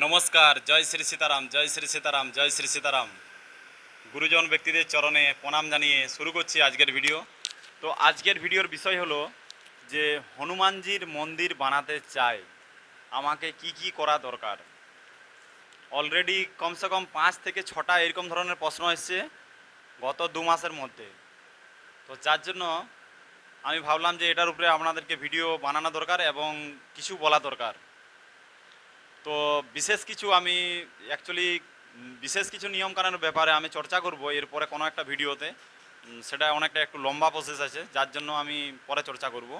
নমস্কার, জয় শ্রী সীতারাম, জয় শ্রী সীতারাম, জয় শ্রী সীতারাম। গুরুজন ব্যক্তিদের চরণে প্রণাম জানিয়ে শুরু করছি আজকের ভিডিও। তো আজকের ভিডিওর বিষয় হলো যে হনুমানজির মন্দির বানাতে চাই আমাকে কি কি করা দরকার? অলরেডি কমসে কম পাঁচ থেকে ছটা এরকম ধরনের প্রশ্ন এসছে গত দু মাসের মধ্যে। তো যার জন্য আমি ভাবলাম যে এটার উপরে আপনাদেরকে ভিডিও বানানো দরকার এবং কিছু বলা দরকার। তো বিশেষ কিছু আমি অ্যাকচুয়ালি বিশেষ কিছু নিয়ম নিয়মকানুনের ব্যাপারে আমি চর্চা করব এরপরে কোনো একটা ভিডিওতে। সেটা অনেকটা একটু লম্বা প্রসেস আছে, যার জন্য আমি পরে চর্চা করব।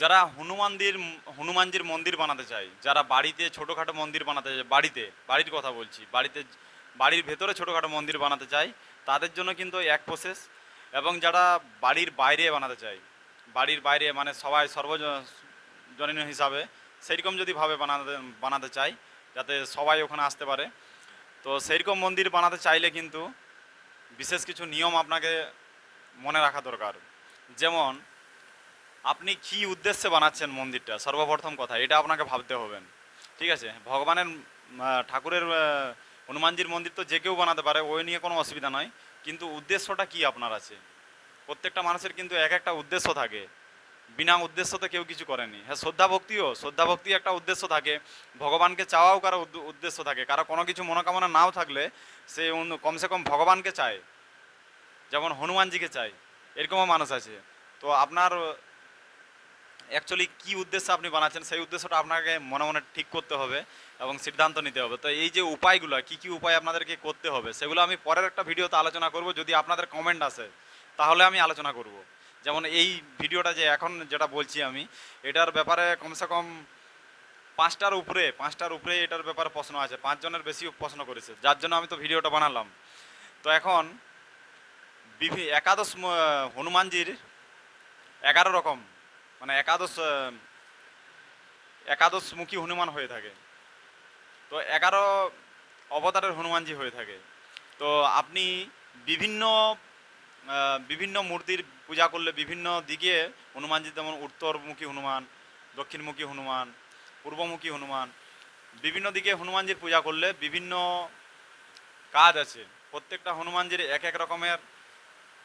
যারা হনুমানদের, হনুমানজির মন্দির বানাতে চায়, যারা বাড়িতে ছোটোখাটো মন্দির বানাতে চায়, বাড়িতে, বাড়ির কথা বলছি, বাড়িতে, বাড়ির ভেতরে ছোটোখাটো মন্দির বানাতে চায়, তাদের জন্য কিন্তু এক প্রসেস এবং যারা বাড়ির বাইরে বানাতে চায়, বাড়ির বাইরে মানে সবাই সর্বজনীন হিসাবে সেইরকম যদি ভাবে বানাতে বানাতে চাই, যাতে সবাই ওখানে আসতে পারে। তো সেইরকম মন্দির বানাতে চাইলে কিন্তু বিশেষ কিছু নিয়ম আপনাকে মনে রাখা দরকার। যেমন, আপনি কি উদ্দেশ্যে বানাচ্ছেন মন্দিরটা? সর্বপ্রথম কথা, এটা আপনাকে ভাবতে হবেন ঠিক আছে? ভগবানের ঠাকুরের হনুমানজির মন্দির তো যে কেউ বানাতে পারে, ওই নিয়ে কোনো অসুবিধা নয়। কিন্তু উদ্দেশ্যটা কি আপনার আছে? প্রত্যেকটা মানুষের কিন্তু এক একটা উদ্দেশ্য থাকে। বিনা উদ্দেশ্য তো কেউ কিছু করেনি হ্যাঁ শ্রদ্ধা ভক্তিও শ্রদ্ধা ভক্তি একটা উদ্দেশ্য থাকে। ভগবানকে চাওয়াও কারও উদ্দেশ্য থাকে। কারও কোনো কিছু মনোকামনা নাও থাকলে সে কমসে কম ভগবানকে চায়। যেমন হনুমানজিকে চায়। এরকমও মানুষ আছে। তো আপনার অ্যাকচুয়ালি কি উদ্দেশ্যে আপনি বানাচ্ছেন, সেই উদ্দেশ্যটা আপনাকে মনে মনে ঠিক করতে হবে এবং সিদ্ধান্ত নিতে হবে। তো এই যে উপায়গুলো, কি কি উপায় আপনাদেরকে করতে হবে, সেগুলো আমি পরের একটা ভিডিওতে আলোচনা করব। যদি আপনাদের কমেন্ট আসে, তাহলে আমি আলোচনা করব। যেমন এই ভিডিওটা যে এখন যেটা বলছি আমি এটার ব্যাপারে কমসে কম পাঁচটার উপরে পাঁচটার উপরে এটার ব্যাপারে প্রশ্ন আছে পাঁচজনের বেশি প্রশ্ন করেছে যার জন্য আমি তো ভিডিওটা বানালাম। তো এখন বিভি একাদশ হনুমানজির এগারো রকম মানে একাদশ আহ, একাদশমুখী হনুমান হয়ে থাকে। তো এগারো অবতারের হনুমানজি হয়ে থাকে। তো আপনি বিভিন্ন বিভিন্ন মূর্তির পূজা করলে বিভিন্ন দিকে হনুমানজি যেমন উত্তরমুখী হনুমান, দক্ষিণমুখী হনুমান, পূর্বমুখী হনুমান, বিভিন্ন দিকে হনুমানজির পূজা করলে বিভিন্ন কাজ আছে। প্রত্যেকটা হনুমানজির এক এক রকমের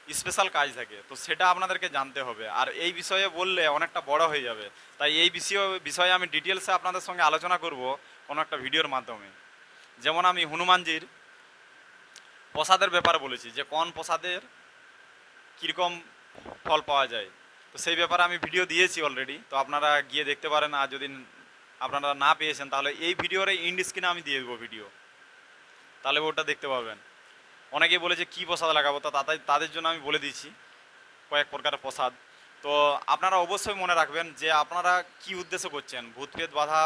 স্পেশাল কাজ থাকে। তো সেটা আপনাদেরকে জানতে হবে। আর এই বিষয়ে বললে অনেকটা বড় হয়ে যাবে। তাই এই বিষয়ে বিষয়ে আমি ডিটেলসে আপনাদের সঙ্গে আলোচনা করব কোনো একটা ভিডিওর মাধ্যমে। যেমন আমি হনুমানজির প্রসাদের ব্যাপারে বলেছি যে কোন প্রসাদের কীরকম ফল পাওয়া যায়। তো সেই ব্যাপারে আমি ভিডিও দিয়েছি অলরেডি তো আপনারা গিয়ে দেখতে পারেন, আর যদি আপনারা না পেয়েছেন, তাহলে এই ভিডিওর ইন্ড স্ক্রিনে আমি দিয়ে দেবো ভিডিও তাহলে ওটা দেখতে পাবেন। অনেকেই বলেছে, কী প্রসাদ লাগাবো? তো তাদের তাদের জন্য আমি বলে দিচ্ছি, কয়েক প্রকারের প্রসাদ। তো আপনারা অবশ্যই মনে রাখবেন যে আপনারা কি উদ্দেশ্য করছেন? ভূতপ্রেত বাধা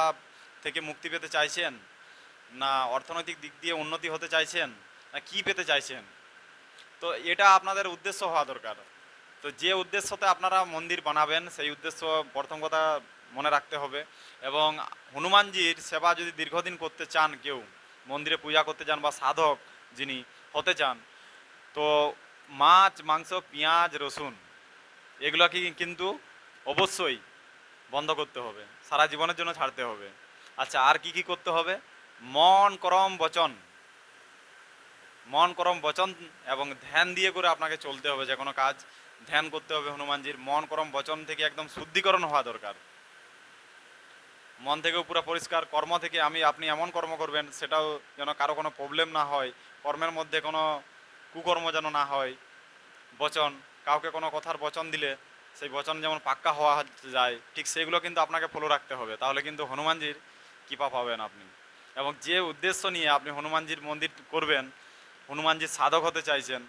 থেকে মুক্তি পেতে চাইছেন? না অর্থনৈতিক দিক দিয়ে উন্নতি হতে চাইছেন? না কি পেতে চাইছেন? তো এটা আপনাদের উদ্দেশ্য হওয়া দরকার। তো যে উদ্দেশ্যতে আপনারা মন্দির বানাবেন, সেই উদ্দেশ্য প্রথম কথা মনে রাখতে হবে। এবং হনুমানজির সেবা যদি দীর্ঘদিন করতে চান কেউ, মন্দিরে পূজা করতে চান বা সাধক যিনি হতে চান, তো মাছ, মাংস, পেঁয়াজ, রসুন, এগুলো কি কিন্তু অবশ্যই বন্ধ করতে হবে। সারা জীবনের জন্য ছাড়তে হবে। আচ্ছা আর কি কি করতে হবে? মন, করম, বচন। মন, করম, বচন এবং ধ্যান দিয়ে করে আপনাকে চলতে হবে যে কোনো কাজ। ধ্যান করতে হবে হনুমানজির। মন করম বচন থেকে একদম শুদ্ধিকরণ হওয়া দরকার। মন থেকেও পুরো পরিষ্কার, কর্ম থেকে আমি, আপনি এমন কর্ম করবেন, সেটাও যেন কারও কোনো প্রবলেম না হয়, কর্মের মধ্যে কোনো কুকর্ম যেন না হয়। বচন, কাউকে কোনো কথার বচন দিলে সেই বচন যেমন পাক্কা হওয়া যায়, ঠিক সেইগুলো কিন্তু আপনাকে ফলো রাখতে হবে। তাহলে কিন্তু হনুমানজির কৃপা পাবেন আপনি। এবং যে উদ্দেশ্য নিয়ে আপনি হনুমানজির মন্দির করবেন হনুমানজির সাধক হতে চাইছেন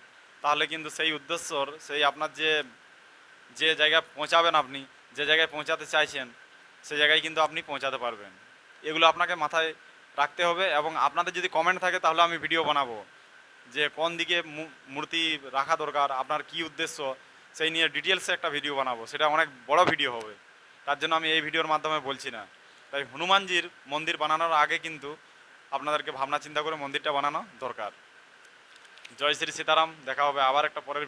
তাহলে কিন্তু সেই উদ্দেশ্যর, সেই আপনার যে যে জায়গায় পৌঁছাবেন আপনি, যে জায়গায় পৌঁছাতে চাইছেন সেই জায়গায় কিন্তু আপনি পৌঁছাতে পারবেন। এগুলো আপনাকে মাথায় রাখতে হবে এবং আপনাদের যদি কমেন্ট থাকে তাহলে আমি ভিডিও বানাবো। যে কোন দিকে মূর্তি রাখা দরকার, আপনার কি উদ্দেশ্য, সেই নিয়ে ডিটেলসে একটা ভিডিও বানাবো। সেটা অনেক বড় ভিডিও হবে। তার জন্য আমি এই ভিডিওর মাধ্যমে বলছি না। তাই হনুমানজির মন্দির বানানোর আগে কিন্তু আপনাদেরকে ভাবনা চিন্তা করে মন্দিরটা বানানো দরকার। জয় শ্রী সীতারাম দেখা হবে আবার একটা পরের